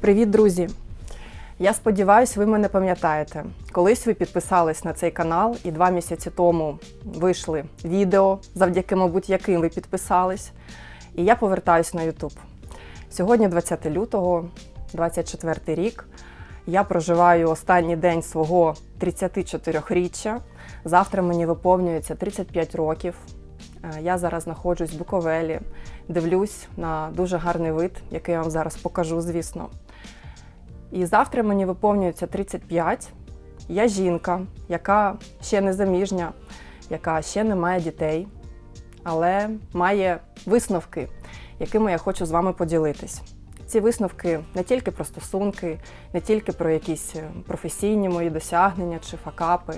Привіт, друзі! Я сподіваюся, ви мене пам'ятаєте. Колись ви підписались на цей канал, і два місяці тому вийшли відео, завдяки, мабуть, яким ви підписались. І я повертаюсь на YouTube. Сьогодні 20 лютого, 24 рік. Я проживаю останній день свого 34-річчя. Завтра мені виповнюється 35 років. Е, Я зараз знаходжусь в Буковелі, дивлюсь на дуже гарний вид, який я вам зараз покажу, звісно. І завтра мені виповнюється 35. Я жінка, яка ще не заміжня, яка ще не має дітей, але має висновки, якими я хочу з вами поділитись. Ці висновки не тільки про стосунки, не тільки про якісь е, професійні мої досягнення чи факапи.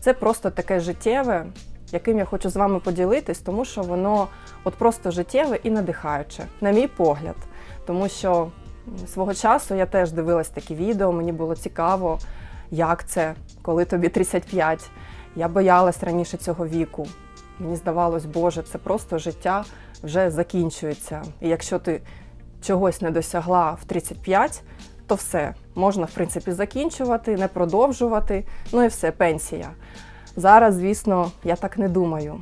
Це просто таке життєве, яким я хочу з вами поділитись, тому що воно от просто життєве і надихаюче, на мій погляд. Тому що свого часу я теж дивилась такі відео, мені було цікаво, як це, коли тобі 35. Я боялась раніше цього віку. Мені здавалось, Боже, це просто життя вже закінчується. І якщо ти чогось не досягла в 35, то все, можна, в принципі, закінчувати, не продовжувати, ну і все, пенсія. Зараз, звісно, я так не думаю.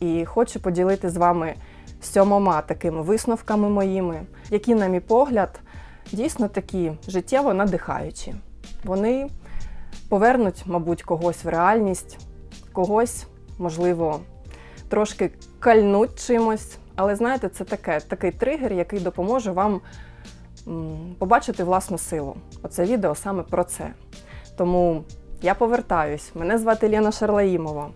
І хочу поділити з вами сьомома такими висновками моїми, які, на мій погляд, дійсно такі життєво надихаючі. Вони повернуть, мабуть, когось в реальність, когось, можливо, трошки кальнуть чимось. Але знаєте, це таке, такий тригер, який допоможе вам побачити власну силу. Оце відео саме про це. Тому я повертаюсь. Мене звати Лена Шарлаїмова.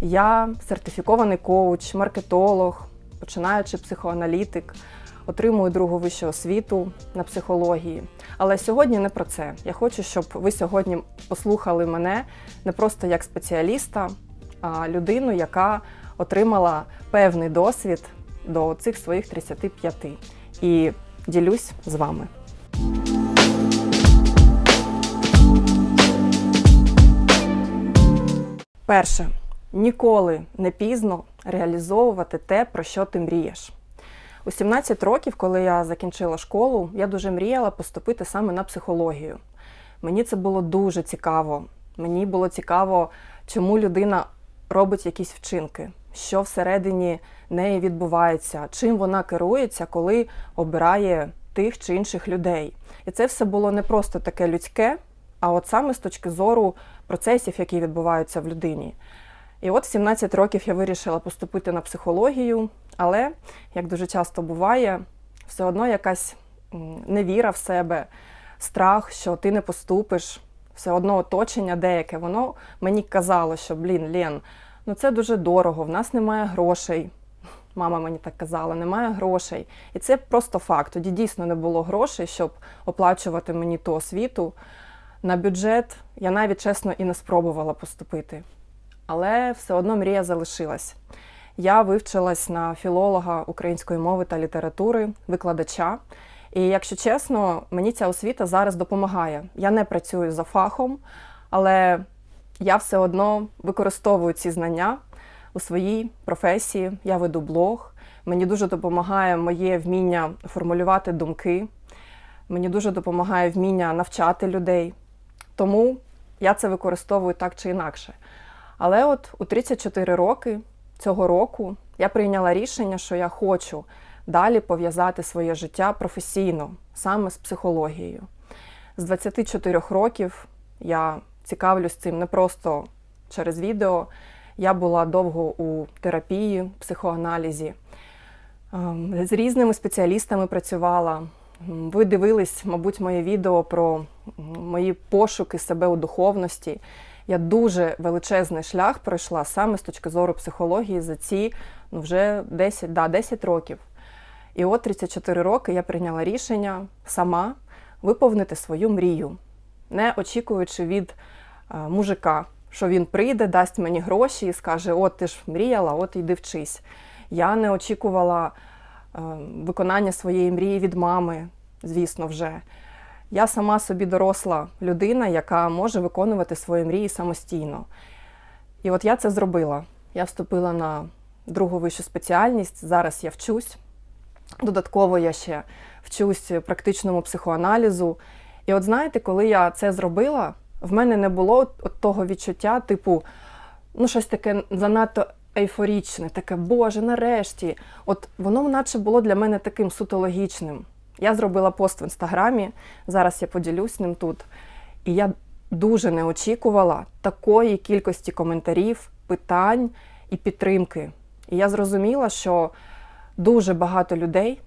Я сертифікований коуч, маркетолог, починаючи психоаналітик, отримую другу вищу освіту на психології. Але сьогодні не про це. Я хочу, щоб ви сьогодні послухали мене не просто як спеціаліста, а людину, яка отримала певний досвід до цих своїх 35. І ділюсь з вами. Перше, ніколи не пізно реалізовувати те, про що ти мрієш. У 17 років, коли я закінчила школу, я дуже мріяла поступити саме на психологію. Мені це було дуже цікаво. Мені було цікаво, чому людина робить якісь вчинки, що всередині неї відбувається, чим вона керується, коли обирає тих чи інших людей. І це все було не просто таке людське, а от саме з точки зору процесів, які відбуваються в людині. І от в 17 років я вирішила поступити на психологію, але, як дуже часто буває, все одно якась невіра в себе, страх, що ти не поступиш, все одно оточення деяке, воно мені казало, що блін, Лен, ну це дуже дорого, в нас немає грошей. Мама мені так казала, немає грошей. І це просто факт. Тоді дійсно не було грошей, щоб оплачувати мені ту освіту. На бюджет я навіть чесно і не спробувала поступити. Але все одно мрія залишилась. Я вивчилась на філолога української мови та літератури, викладача. І якщо чесно, мені ця освіта зараз допомагає. Я не працюю за фахом, але я все одно використовую ці знання у своїй професії. Я веду блог. Мені дуже допомагає моє вміння формулювати думки. Мені дуже допомагає вміння навчати людей. Тому я це використовую так чи інакше. Але от у 34 роки цього року я прийняла рішення, що я хочу далі пов'язати своє життя професійно, саме з психологією. З 24 років я цікавлюсь цим не просто через відео. Я була довго у терапії, психоаналізі, ем, з різними спеціалістами працювала. Ви дивились, мабуть, моє відео про мої пошуки себе у духовності. Я дуже величезний шлях пройшла саме з точки зору психології за ці ну, вже 10, да, 10 років. І от 34 роки я прийняла рішення сама виповнити свою мрію, не очікуючи від е, мужика, що він прийде, дасть мені гроші і скаже: От ти ж мріяла, от йди вчись. Я не очікувала е, виконання своєї мрії від мами, звісно, вже. Я сама собі доросла людина, яка може виконувати свої мрії самостійно. І от я це зробила. Я вступила на другу вищу спеціальність. Зараз я вчусь. Додатково я ще вчусь практичному психоаналізу. І от знаєте, коли я це зробила, в мене не було от- того відчуття, типу, ну, щось таке занадто ейфорічне, таке, Боже, нарешті. От воно наче було для мене таким суто логічним. Я зробила пост в інстаграмі, зараз я поділюсь ним тут. І я дуже не очікувала такої кількості коментарів, питань і підтримки. І я зрозуміла, що дуже багато людей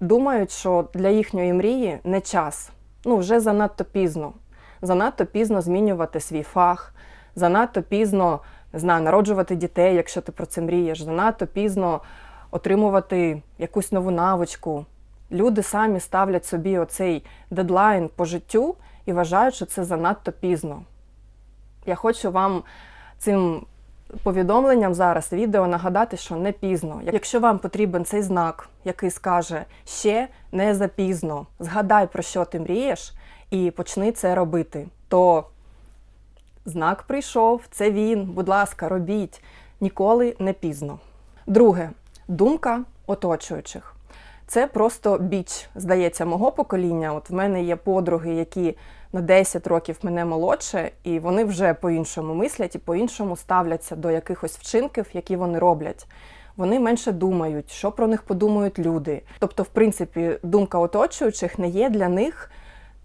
думають, що для їхньої мрії не час. Ну, вже занадто пізно. Занадто пізно змінювати свій фах, занадто пізно не знаю, народжувати дітей, якщо ти про це мрієш, занадто пізно отримувати якусь нову навичку. Люди самі ставлять собі оцей дедлайн по життю і вважають, що це занадто пізно. Я хочу вам цим повідомленням зараз відео нагадати, що не пізно. Якщо вам потрібен цей знак, який скаже ще не запізно, згадай про що ти мрієш і почни це робити, то знак прийшов, це він, будь ласка, робіть. Ніколи не пізно. Друге думка оточуючих. Це просто біч, здається, мого покоління. От в мене є подруги, які на 10 років мене молодше, і вони вже по-іншому мислять і по-іншому ставляться до якихось вчинків, які вони роблять. Вони менше думають, що про них подумають люди. Тобто, в принципі, думка оточуючих не є для них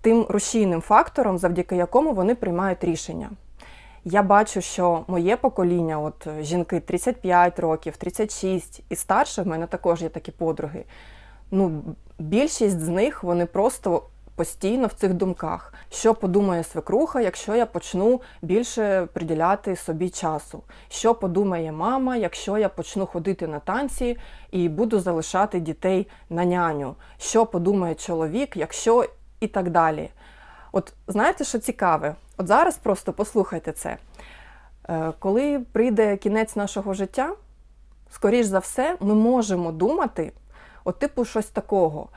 тим рушійним фактором, завдяки якому вони приймають рішення. Я бачу, що моє покоління, от жінки 35 років, 36 і старше, в мене також є такі подруги. Ну, більшість з них вони просто постійно в цих думках. Що подумає свекруха, якщо я почну більше приділяти собі часу? Що подумає мама, якщо я почну ходити на танці і буду залишати дітей на няню? Що подумає чоловік, якщо і так далі? От знаєте, що цікаве? От зараз просто послухайте це. Е, Коли прийде кінець нашого життя, скоріш за все, ми можемо думати, от типу щось такого.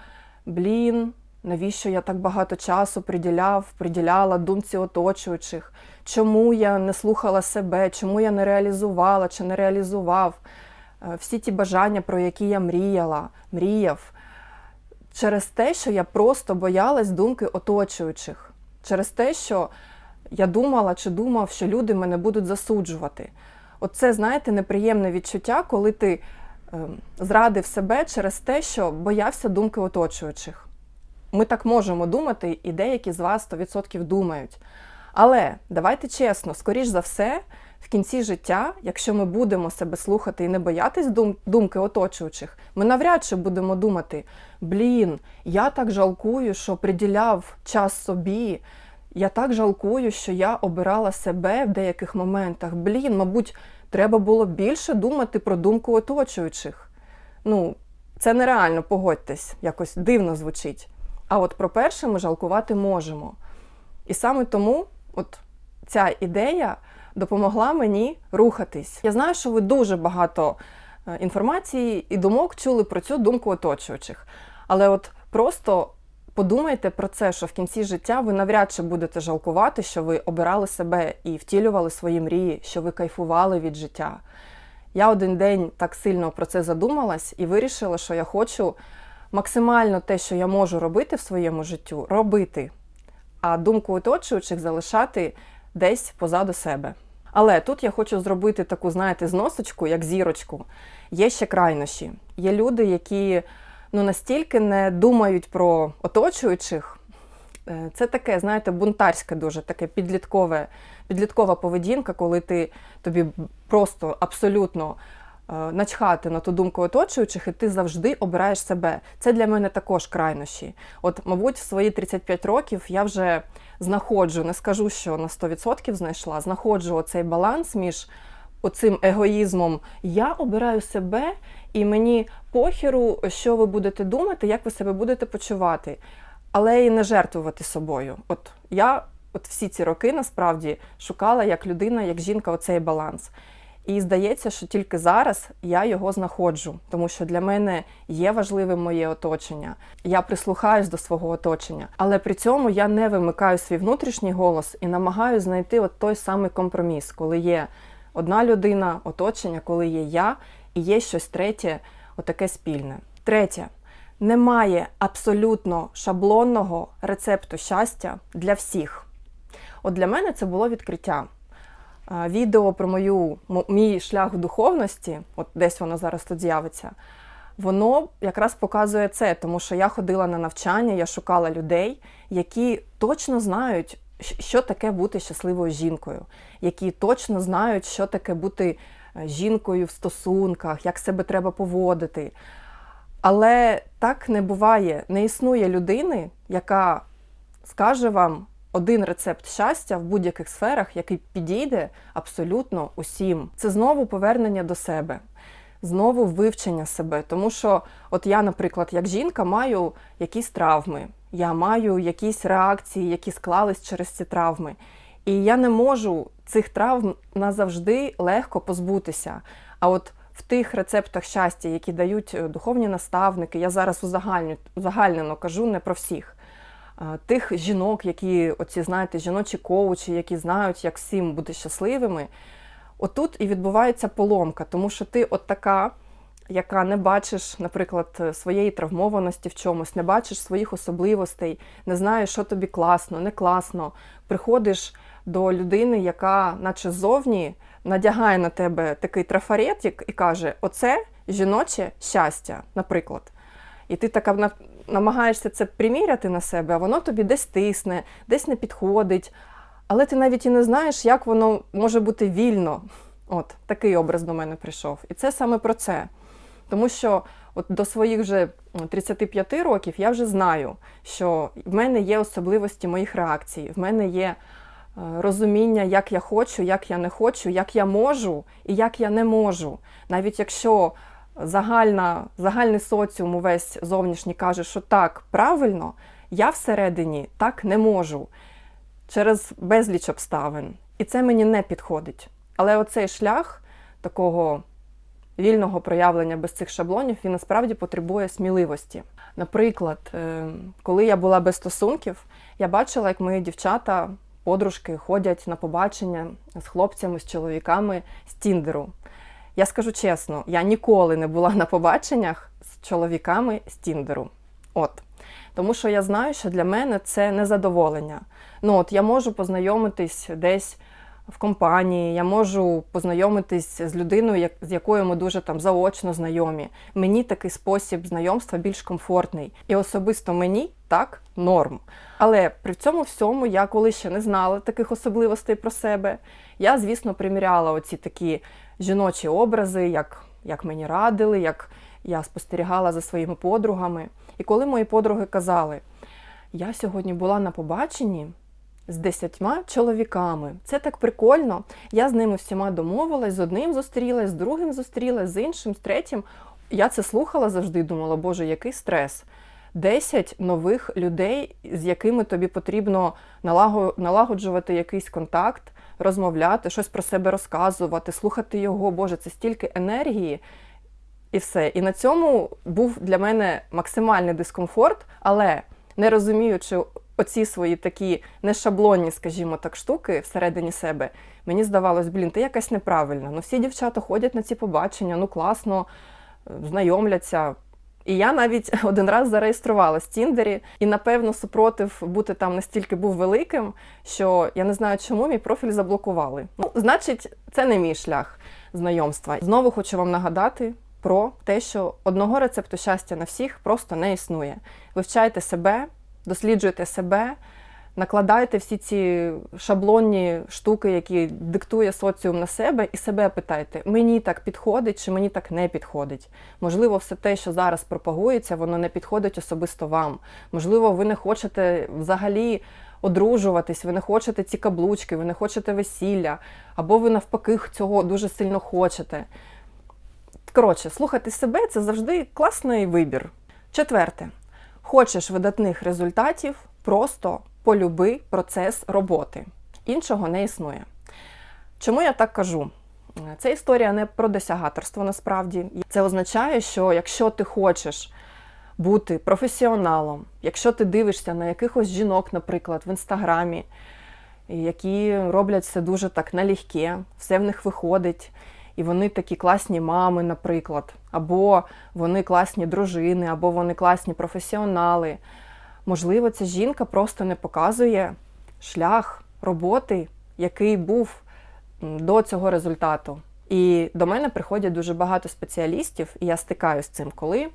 Блін, навіщо я так багато часу приділяв, приділяла думці оточуючих? Чому я не слухала себе, чому я не реалізувала чи не реалізував е, всі ті бажання, про які я мріяла, мріяв, через те, що я просто боялась думки оточуючих, через те, що я думала чи думав, що люди мене будуть засуджувати. Оце, знаєте, неприємне відчуття, коли ти зрадив себе через те, що боявся думки оточуючих. Ми так можемо думати, і деякі з вас 100% думають. Але давайте чесно, скоріш за все, в кінці життя, якщо ми будемо себе слухати і не боятись дум- думки оточуючих, ми навряд чи будемо думати: блін, я так жалкую, що приділяв час собі. Я так жалкую, що я обирала себе в деяких моментах. Блін, мабуть, треба було більше думати про думку оточуючих. Ну, це нереально, погодьтесь, якось дивно звучить. А от про перше ми жалкувати можемо. І саме тому от ця ідея допомогла мені рухатись. Я знаю, що ви дуже багато е, інформації і думок чули про цю думку оточуючих. Але от просто подумайте про це, що в кінці життя ви навряд чи будете жалкувати, що ви обирали себе і втілювали свої мрії, що ви кайфували від життя. Я один день так сильно про це задумалась і вирішила, що я хочу максимально те, що я можу робити в своєму життю, робити, а думку оточуючих залишати десь позаду себе. Але тут я хочу зробити таку, знаєте, зносочку, як зірочку. Є ще крайнощі. Є люди, які ну, настільки не думають про оточуючих. Е, Це таке, знаєте, бунтарське дуже таке підліткове, підліткова поведінка, коли ти тобі просто абсолютно е, начхати на ту думку оточуючих, і ти завжди обираєш себе. Це для мене також крайнощі. От, мабуть, в свої 35 років я вже знаходжу, не скажу, що на 100% знайшла, знаходжу оцей баланс між оцим егоїзмом. Я обираю себе, і мені похеру, що ви будете думати, як ви себе будете почувати, але і не жертвувати собою. От я от всі ці роки насправді шукала як людина, як жінка оцей баланс. І здається, що тільки зараз я його знаходжу, тому що для мене є важливим моє оточення. Я прислухаюсь до свого оточення, але при цьому я не вимикаю свій внутрішній голос і намагаюся знайти от той самий компроміс, коли є одна людина, оточення, коли є я і є щось третє, отаке спільне. Третє. Немає абсолютно шаблонного рецепту щастя для всіх. От для мене це було відкриття. Відео про мою, мій шлях в духовності, от десь воно зараз тут з'явиться, воно якраз показує це, тому що я ходила на навчання, я шукала людей, які точно знають, що таке бути щасливою жінкою, які точно знають, що таке бути е, жінкою в стосунках, як себе треба поводити. Але так не буває. Не існує людини, яка скаже вам один рецепт щастя в будь-яких сферах, який підійде абсолютно усім. Це знову повернення до себе, знову вивчення себе. Тому що, от я, наприклад, як жінка, маю якісь травми, я маю якісь реакції, які склались через ці травми. І я не можу цих травм назавжди легко позбутися. А от в тих рецептах щастя, які дають е, духовні наставники, я зараз узагальню- узагальнено кажу не про всіх. Тих жінок, які, оці, знаєте, жіночі коучі, які знають, як всім бути щасливими, отут і відбувається поломка, тому що ти от така, яка не бачиш, наприклад, е, своєї травмованості в чомусь, не бачиш своїх особливостей, не знаєш, що тобі класно, не класно. Приходиш до людини, яка, наче ззовні, надягає на тебе такий трафарет і каже: Оце жіноче щастя, наприклад. І ти така на- намагаєшся це приміряти на себе, а воно тобі десь тисне, десь не підходить. Але ти навіть і не знаєш, як воно може бути вільно. От такий образ до мене прийшов. І це саме про це. Тому що от до своїх вже 35 років я вже знаю, що в мене є особливості моїх реакцій, в мене є е, розуміння, як я хочу, як я не хочу, як я можу і як я не можу. Навіть якщо загальна, загальний соціум увесь зовнішній каже, що так, правильно, я всередині так не можу через безліч обставин. І це мені не підходить. Але оцей шлях такого вільного проявлення без цих шаблонів він насправді потребує сміливості. Наприклад, е, коли я була без стосунків, я бачила, як мої дівчата, подружки ходять на побачення з хлопцями, з чоловіками з Тіндеру. Я скажу чесно, я ніколи не була на побаченнях з чоловіками з Тіндеру. От. Тому що я знаю, що для мене це незадоволення. Ну, от я можу познайомитись десь в компанії, я можу познайомитись з людиною, з якою ми дуже там заочно знайомі. Мені такий спосіб знайомства більш комфортний. І особисто мені так норм. Але при цьому всьому я коли ще не знала таких особливостей про себе, я, звісно, приміряла оці такі жіночі образи, як, як мені радили, як я спостерігала за своїми подругами. І коли мої подруги казали, я сьогодні була на побаченні з десятьма чоловіками. Це так прикольно. Я з ними всіма домовилась, з одним зустрілась, з другим зустрілась, з іншим, з третім. Я це слухала завжди, думала, боже, який стрес. Десять нових людей, з якими тобі потрібно налагоджувати якийсь контакт, розмовляти, щось про себе розказувати, слухати його. Боже, це стільки енергії. І все. І на цьому був для мене максимальний дискомфорт, але не розуміючи оці свої такі нешаблонні, скажімо так, штуки всередині себе, мені здавалось, блін, ти якась неправильна. Ну всі дівчата ходять на ці побачення, ну класно, знайомляться. І я навіть один раз зареєструвалась в Тіндері, і напевно супротив бути там настільки був великим, що я не знаю, чому мій профіль заблокували. Ну, значить, це не мій шлях знайомства. Знову хочу вам нагадати про те, що одного рецепту щастя на всіх просто не існує. Вивчайте себе, досліджуйте себе, накладайте всі ці шаблонні штуки, які диктує соціум на себе, і себе питайте, мені так підходить чи мені так не підходить. Можливо, все те, що зараз пропагується, воно не підходить особисто вам. Можливо, ви не хочете взагалі одружуватись, ви не хочете ці каблучки, ви не хочете весілля, або ви навпаки цього дуже сильно хочете. Коротше, слухати себе це завжди класний вибір. Четверте, хочеш видатних результатів, просто полюби процес роботи. Іншого не існує. Чому я так кажу? Це історія не про досягаторство насправді. Це означає, що якщо ти хочеш бути професіоналом, якщо ти дивишся на якихось жінок, наприклад, в інстаграмі, які роблять все дуже так налегке, все в них виходить. І вони такі класні мами, наприклад, або вони класні дружини, або вони класні професіонали. Можливо, ця жінка просто не показує шлях роботи, який був до цього результату. І до мене приходять дуже багато спеціалістів, і я стикаюся з цим, коли е,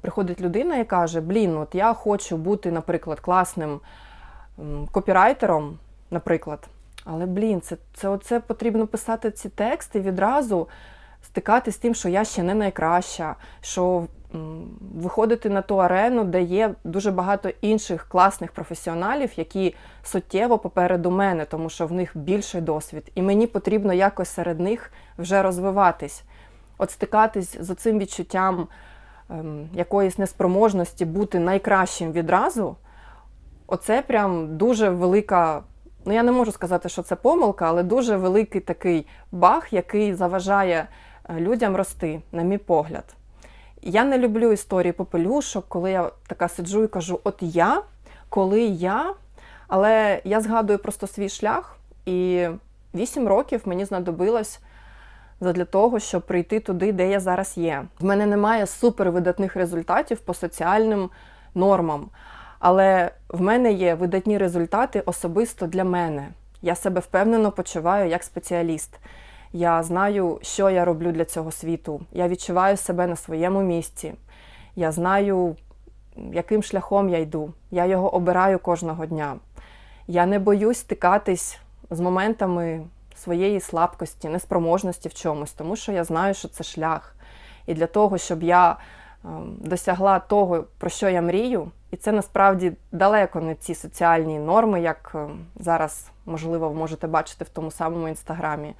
приходить людина і каже: Блін, от я хочу бути, наприклад, класним копірайтером, наприклад. Але блін, це, це оце потрібно писати ці тексти відразу стикатись з тим, що я ще не найкраща, що м, виходити на ту арену, де є дуже багато інших класних професіоналів, які суттєво попереду мене, тому що в них більший досвід, і мені потрібно якось серед них вже розвиватись. От стикатись з цим відчуттям ем, якоїсь неспроможності бути найкращим відразу, оце прям дуже велика. Ну, я не можу сказати, що це помилка, але дуже великий такий баг, який заважає е, людям рости, на мій погляд. Я не люблю історії попелюшок, коли я така сиджу і кажу: от я, коли я. Але я згадую просто свій шлях, і 8 років мені знадобилось для того, щоб прийти туди, де я зараз є. В мене немає супервидатних результатів по соціальним нормам. Але в мене є видатні результати особисто для мене. Я себе впевнено почуваю як спеціаліст. Я знаю, що я роблю для цього світу. Я відчуваю себе на своєму місці. Я знаю, яким шляхом я йду. Я його обираю кожного дня. Я не боюсь стикатись з моментами своєї слабкості, неспроможності в чомусь, тому що я знаю, що це шлях. І для того, щоб я досягла того, про що я мрію, і це насправді далеко не ці соціальні норми, як ем, зараз, можливо, ви можете бачити в тому самому інстаграмі.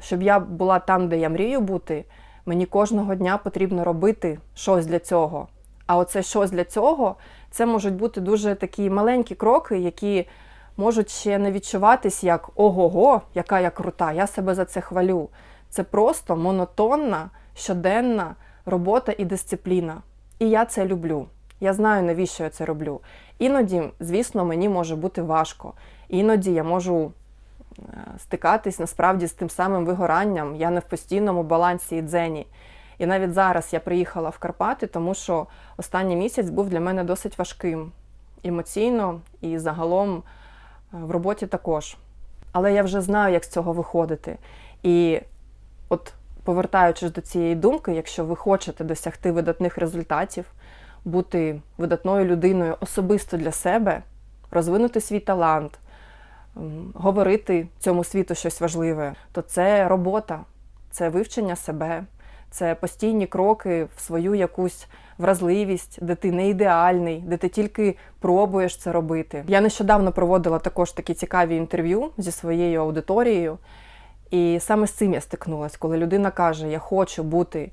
Щоб я була там, де я мрію бути, мені кожного дня потрібно робити щось для цього. А оце щось для цього це можуть бути дуже такі маленькі кроки, які можуть ще не відчуватись як ого-го, яка я крута, я себе за це хвалю. Це просто монотонна, щоденна робота і дисципліна. І я це люблю. Я знаю, навіщо я це роблю. Іноді, звісно, мені може бути важко. Іноді я можу е, стикатись насправді з тим самим вигоранням. Я не в постійному балансі і дзені. І навіть зараз я приїхала в Карпати, тому що останній місяць був для мене досить важким емоційно і загалом е, в роботі також. Але я вже знаю, як з цього виходити. І от повертаючись до цієї думки, якщо ви хочете досягти видатних результатів, бути видатною людиною особисто для себе, розвинути свій талант, говорити цьому світу щось важливе, то це робота, це вивчення себе, це постійні кроки в свою якусь вразливість, де ти не ідеальний, де ти тільки пробуєш це робити. Я нещодавно проводила також такі цікаві інтерв'ю зі своєю аудиторією, і саме з цим я стикнулася, коли людина каже: Я хочу бути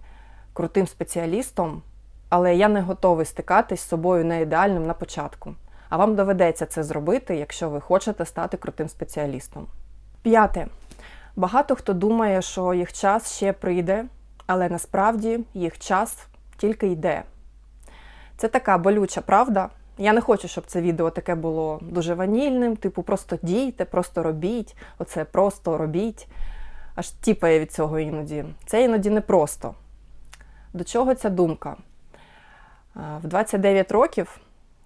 крутим спеціалістом, але я не готовий стикатись з собою не ідеальним на початку. А вам доведеться це зробити, якщо ви хочете стати крутим спеціалістом. П'яте. Багато хто думає, що їх час ще прийде, але насправді їх час тільки йде. Це така болюча правда. Я не хочу, щоб це відео таке було дуже ванільним, типу просто дійте, просто робіть, оце просто робіть. Аж тіпає від цього іноді. Це іноді непросто. До чого ця думка? Е, В 29 років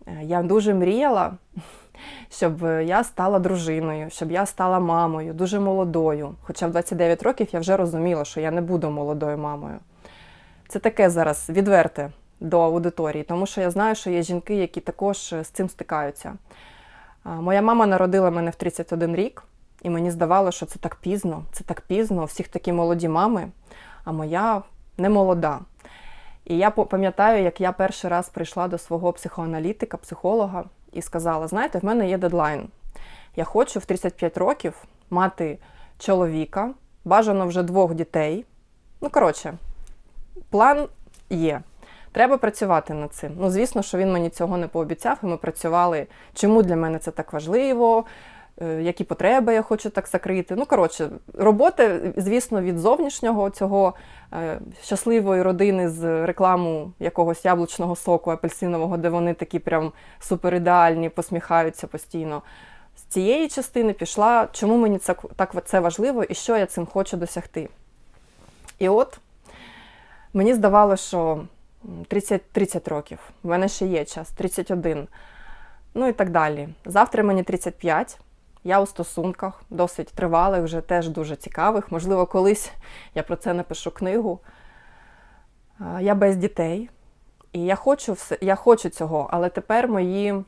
е, я дуже мріяла, щоб я стала дружиною, щоб я стала мамою, дуже молодою. Хоча в 29 років я вже розуміла, що я не буду молодою мамою. Це таке зараз відверте до аудиторії, тому що я знаю, що є жінки, які також з цим стикаються. Моя мама народила мене в 31 рік, і мені здавалося, що це так пізно, це так пізно, у всіх такі молоді мами, а моя не молода. І я пам'ятаю, як я перший раз прийшла до свого психоаналітика, психолога, і сказала: знаєте, в мене є дедлайн. Я хочу в 35 років мати чоловіка, бажано вже двох дітей. Ну, коротше, план є. Треба працювати над цим. Ну, звісно, що він мені цього не пообіцяв, і ми працювали, чому для мене це так важливо, які потреби я хочу так закрити. Ну, коротше, роботи, звісно, від зовнішнього цього е, щасливої родини з рекламу якогось яблучного соку апельсинового, де вони такі прям суперідеальні, посміхаються постійно. З цієї частини пішла, чому мені це так це важливо і що я цим хочу досягти. І от мені здавалося, що 30, 30 років, в мене ще є час, 31, ну і так далі. Завтра мені 35. Я у стосунках, досить тривалих, вже теж дуже цікавих. Можливо, колись я про це напишу книгу. Я без дітей. І я хочу, я хочу цього, але тепер мої,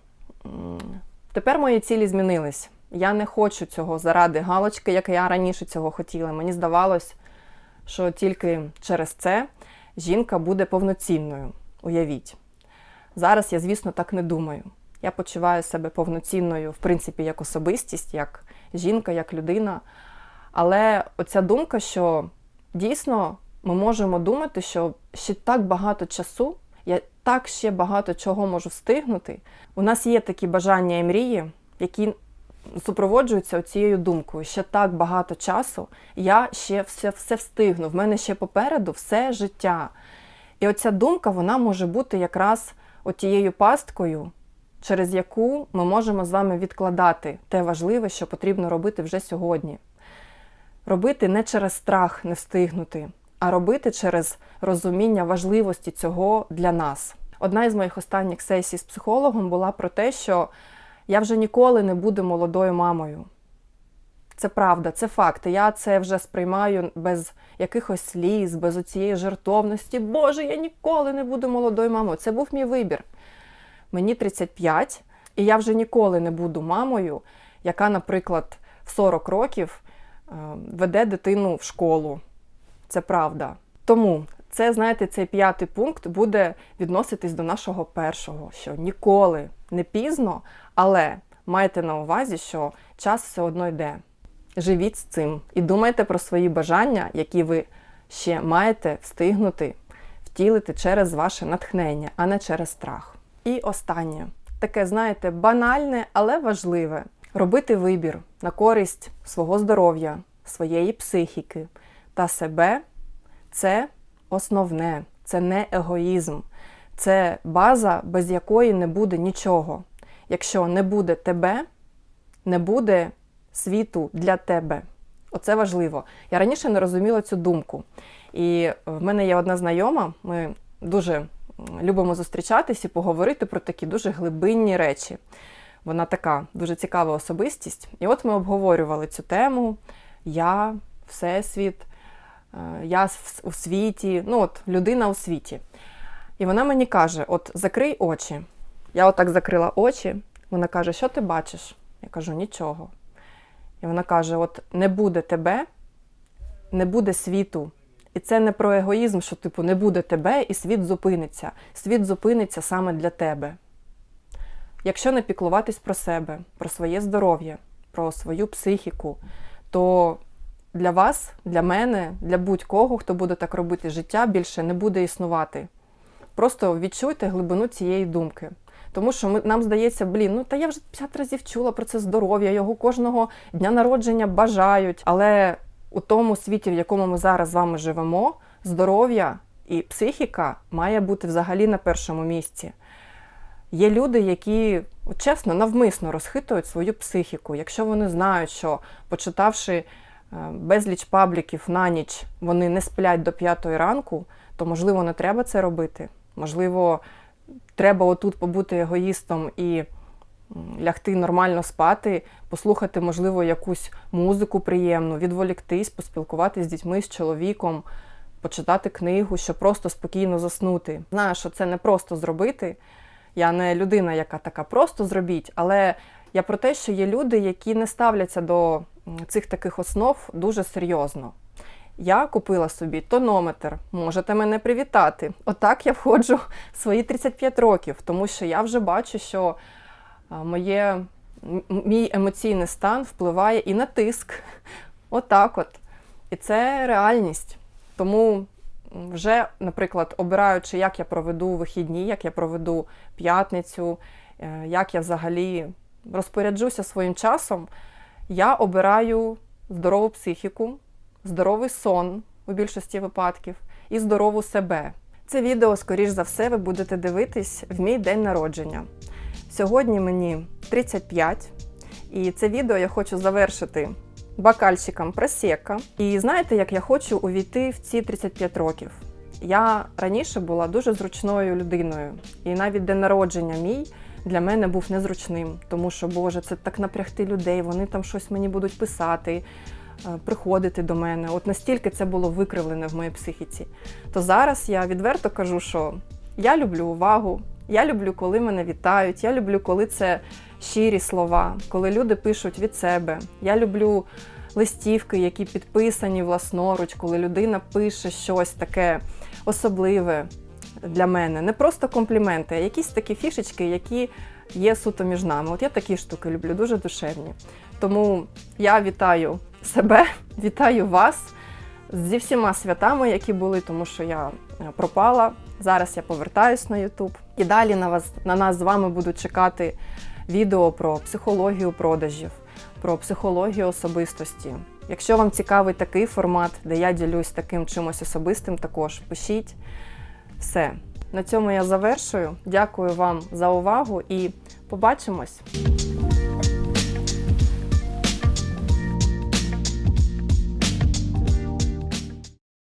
тепер мої цілі змінились. Я не хочу цього заради галочки, як я раніше цього хотіла. Мені здавалось, що тільки через це жінка буде повноцінною. Уявіть. Зараз я, звісно, так не думаю. Я почуваю себе повноцінною, в принципі, як особистість, як жінка, як людина. Але оця думка, що дійсно ми можемо думати, що ще так багато часу, я так ще багато чого можу встигнути. У нас є такі бажання і мрії, які супроводжуються цією думкою. Ще так багато часу, я ще все, все встигну. В мене ще попереду все життя. І оця думка вона може бути якраз отією пасткою, через яку ми можемо з вами відкладати те важливе, що потрібно робити вже сьогодні. Робити не через страх не встигнути, а робити через розуміння важливості цього для нас. Одна із моїх останніх сесій з психологом була про те, що я вже ніколи не буду молодою мамою. Це правда, це факт. Я це вже сприймаю без якихось сліз, без оцієї жертовності. Боже, я ніколи не буду молодою мамою. Це був мій вибір. Мені 35, і я вже ніколи не буду мамою, яка, наприклад, в 40 років е, веде дитину в школу. Це правда. Тому це, знаєте, цей п'ятий пункт буде відноситись до нашого першого, що ніколи не пізно, але майте на увазі, що час все одно йде. Живіть з цим і думайте про свої бажання, які ви ще маєте встигнути втілити через ваше натхнення, а не через страх. І останнє таке, знаєте, банальне, але важливе робити вибір на користь свого здоров'я, своєї психіки та себе це основне, це не егоїзм, це база, без якої не буде нічого. Якщо не буде тебе, не буде світу для тебе. Оце важливо. Я раніше не розуміла цю думку. І в мене є одна знайома, ми дуже любимо зустрічатись і поговорити про такі дуже глибинні речі. Вона така дуже цікава особистість. І от ми обговорювали цю тему: я, Всесвіт, е, я у світі, ну от людина у світі. І вона мені каже: от закрий очі. Я отак закрила очі. Вона каже, що ти бачиш? Я кажу, нічого. І вона каже: от не буде тебе, не буде світу. І це не про егоїзм, що типу не буде тебе, і світ зупиниться. Світ зупиниться саме для тебе. Якщо не піклуватись про себе, про своє здоров'я, про свою психіку, то для вас, для мене, для будь-кого, хто буде так робити, життя більше не буде існувати. Просто відчуйте глибину цієї думки. Тому що ми, нам здається, блін, ну та я вже 50 разів чула про це здоров'я, його кожного дня народження бажають. Але у тому світі, в якому ми зараз з вами живемо, здоров'я і психіка має бути взагалі на першому місці. Є люди, які чесно навмисно розхитують свою психіку. Якщо вони знають, що почитавши е, безліч пабліків на ніч, вони не сплять до п'ятої ранку, то можливо не треба це робити. Можливо, треба отут побути егоїстом і лягти нормально спати, послухати, можливо, якусь музику приємну, відволіктись, поспілкуватись з дітьми, з чоловіком, почитати книгу, щоб просто спокійно заснути. Знаю, що це не просто зробити. Я не людина, яка така просто зробіть, але я про те, що є люди, які не ставляться до цих таких основ дуже серйозно. Я купила собі тонометр, можете мене привітати. Отак я входжу в свої 35 років, тому що я вже бачу, що моє, мій емоційний стан впливає і на тиск. Отак от. І це реальність. Тому вже, наприклад, обираючи, як я проведу вихідні, як я проведу п'ятницю, е, як я взагалі розпоряджуся своїм часом, я обираю здорову психіку, здоровий сон у більшості випадків і здорову себе. Це відео, скоріш за все, ви будете дивитись в мій день народження. Сьогодні мені 35, і це відео я хочу завершити бокальчиком просека. І знаєте, як я хочу увійти в ці 35 років? Я раніше була дуже зручною людиною, і навіть день народження мій для мене був незручним, тому що Боже, це так напрягти людей, вони там щось мені будуть писати, е, приходити до мене. От настільки це було викривлене в моїй психіці. То зараз я відверто кажу, що я люблю увагу, я люблю, коли мене вітають, я люблю, коли це щирі слова, коли люди пишуть від себе. Я люблю листівки, які підписані власноруч, коли людина пише щось таке особливе для мене. Не просто компліменти, а якісь такі фішечки, які є суто між нами. От я такі штуки люблю, дуже душевні. Тому я вітаю себе, вітаю вас зі всіма святами, які були, тому що я е, пропала. Зараз я повертаюсь на YouTube. І далі на вас на нас з вами будуть чекати відео про психологію продажів, про психологію особистості. Якщо вам цікавий такий формат, де я ділюсь таким чимось особистим, також пишіть. Все. На цьому я завершую. Дякую вам за увагу і побачимось!